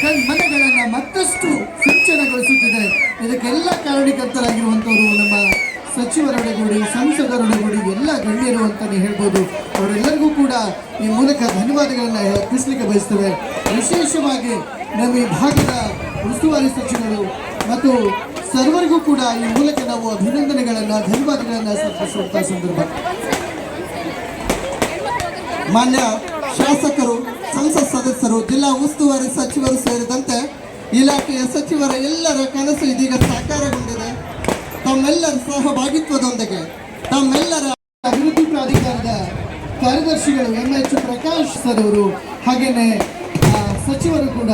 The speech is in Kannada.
ಕಣ್ಮನಗಳನ್ನ ಮತ್ತಷ್ಟು ಸಿಂಚನಗೊಳಿಸುತ್ತಿದೆ ಇದಕ್ಕೆಲ್ಲ ಕಾರಣೀಕರ್ತರಾಗಿರುವಂತವರು ಸಚಿವರೊಡಗೂಡಿ ಸಂಸದರೊಡಗೂಡಿ ಎಲ್ಲ ಗಣ್ಯರು ಅಂತಾನೆ ಹೇಳ್ಬೋದು. ಅವರೆಲ್ಲರಿಗೂ ಕೂಡ ಈ ಮೂಲಕ ಧನ್ಯವಾದಗಳನ್ನು ಅರ್ಪಿಸಲಿಕ್ಕೆ ಬಯಸ್ತೇವೆ. ವಿಶೇಷವಾಗಿ ನಮ್ಮ ಈ ಭಾಗದ ಉಸ್ತುವಾರಿ ಸಚಿವರು ಮತ್ತು ಸರ್ವರಿಗೂ ಕೂಡ ಈ ಮೂಲಕ ನಾವು ಅಭಿನಂದನೆಗಳನ್ನು, ಧನ್ಯವಾದಗಳನ್ನು ಸಲ್ಲಿಸುವಂತಹ ಸಂದರ್ಭ. ಮಾನ್ಯ ಶಾಸಕರು, ಸಂಸತ್ ಸದಸ್ಯರು, ಜಿಲ್ಲಾ ಉಸ್ತುವಾರಿ ಸಚಿವರು ಸೇರಿದಂತೆ ಇಲಾಖೆಯ ಸಚಿವರ ಎಲ್ಲರ ಕನಸು ಇದೀಗ ಸಾಕಾರಗೊಂಡಿದೆ. ತಮ್ಮೆಲ್ಲರ ಸಹಭಾಗಿತ್ವದೊಂದಿಗೆ ತಮ್ಮೆಲ್ಲರ ಅಭಿವೃದ್ಧಿ ಪ್ರಾಧಿಕಾರದ ಕಾರ್ಯದರ್ಶಿಗಳು ಎಂ ಎಚ್ ಪ್ರಕಾಶ್ ಸರ್ ಅವರು ಹಾಗೇನೆ ಸಚಿವರು ಕೂಡ.